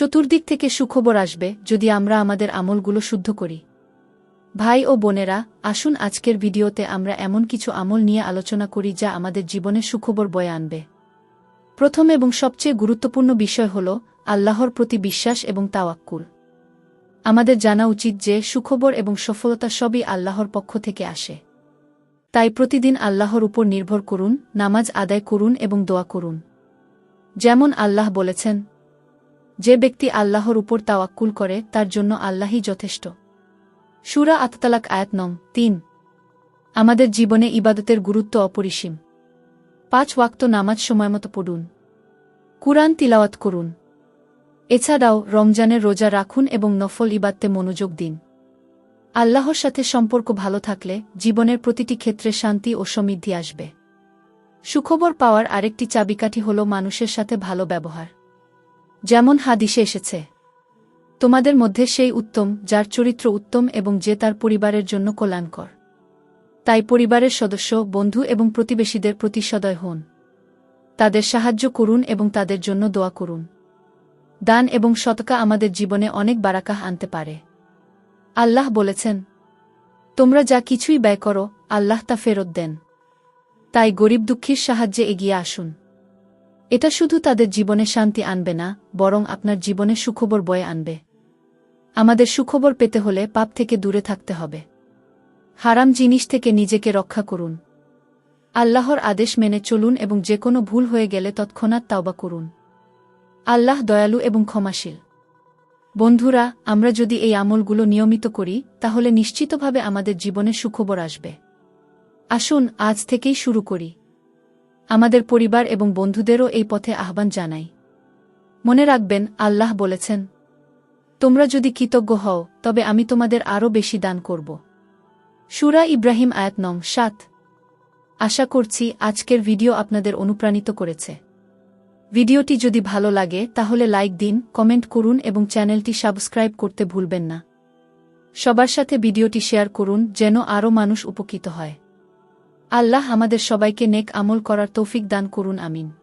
চতুর্দিক থেকে সুখবর আসবে যদি আমরা আমাদের আমলগুলো শুদ্ধ করি। ভাই ও বোনেরা, আসুন আজকের ভিডিওতে আমরা এমন কিছু আমল নিয়ে আলোচনা করি যা আমাদের জীবনে সুখবর বয়ে আনবে। প্রথম এবং সবচেয়ে গুরুত্বপূর্ণ বিষয় হল আল্লাহর প্রতি বিশ্বাস এবং তাওয়াক্কুল। আমাদের জানা উচিত যে সুখবর এবং সফলতা সবই আল্লাহর পক্ষ থেকে আসে। তাই প্রতিদিন আল্লাহর উপর নির্ভর করুন, নামাজ আদায় করুন এবং দোয়া করুন। যেমন আল্লাহ বলেছেন যে ব্যক্তি আল্লাহর উপর তাওয়াক্কুল করে, তার জন্য আল্লাহই যথেষ্ট। সুরা আততালাক আয়াত নং তিন। আমাদের জীবনে ইবাদতের গুরুত্ব অপরিসীম। পাঁচ ওয়াক্ত নামাজ সময়মতো পড়ুন। কুরআন তিলাওয়াত করুন। এছাড়াও রমজানের রোজা রাখুন এবং নফল ইবাদতে মনোযোগ দিন। আল্লাহর সাথে সম্পর্ক ভালো থাকলে জীবনের প্রতিটি ক্ষেত্রে শান্তি ও সমৃদ্ধি আসবে। সুখবর পাওয়ার আরেকটি চাবিকাঠি হল মানুষের সাথে ভালো ব্যবহার। যেমন হাদিসে এসেছে, তোমাদের মধ্যে সেই উত্তম যার চরিত্র উত্তম এবং যে তার পরিবারের জন্য কল্যাণকর। তাই পরিবারের সদস্য, বন্ধু এবং প্রতিবেশীদের প্রতি সদয় হন। তাদের সাহায্য করুন এবং তাদের জন্য দোয়া করুন। দান এবং শতকা আমাদের জীবনে অনেক বারাকাহ আনতে পারে। আল্লাহ বলেছেন, তোমরা যা কিছুই ব্যয় করো, আল্লাহ তা ফেরত দেন। তাই গরিব দুঃখীর সাহায্যে এগিয়ে আসুন। এটা শুধু তাদের জীবনে শান্তি আনবে না, বরং আপনার জীবনে সুখবর বয়ে আনবে। আমাদের সুখবর পেতে হলে পাপ থেকে দূরে থাকতে হবে। হারাম জিনিস থেকে নিজেকে রক্ষা করুন। আল্লাহর আদেশ মেনে চলুন এবং যে কোনো ভুল হয়ে গেলে তৎক্ষণাৎ তাওবা করুন। আল্লাহ দয়ালু এবং ক্ষমাশীল। বন্ধুরা, আমরা যদি এই আমলগুলো নিয়মিত করি, তাহলে নিশ্চিতভাবে আমাদের জীবনে সুখবর আসবে। আসুন আজ থেকেই শুরু করি। আমাদের পরিবার এবং বন্ধুদেরও এই পথে আহ্বান জানাই। মনে রাখবেন, আল্লাহ বলেছেন, তোমরা যদি কৃতজ্ঞ হও, তবে আমি তোমাদের আরও বেশি দান করব। সুরা ইব্রাহিম আয়াত নং সাত। আশা করছি আজকের ভিডিও আপনাদের অনুপ্রাণিত করেছে। ভিডিওটি যদি ভালো লাগে, তাহলে লাইক দিন, কমেন্ট করুন এবং চ্যানেলটি সাবস্ক্রাইব করতে ভুলবেন না। সবার সাথে ভিডিওটি শেয়ার করুন, যেন আরও মানুষ উপকৃত হয়। আল্লাহ আমাদের সবাইকে নেক আমল করার তৌফিক দান করুন আমিন।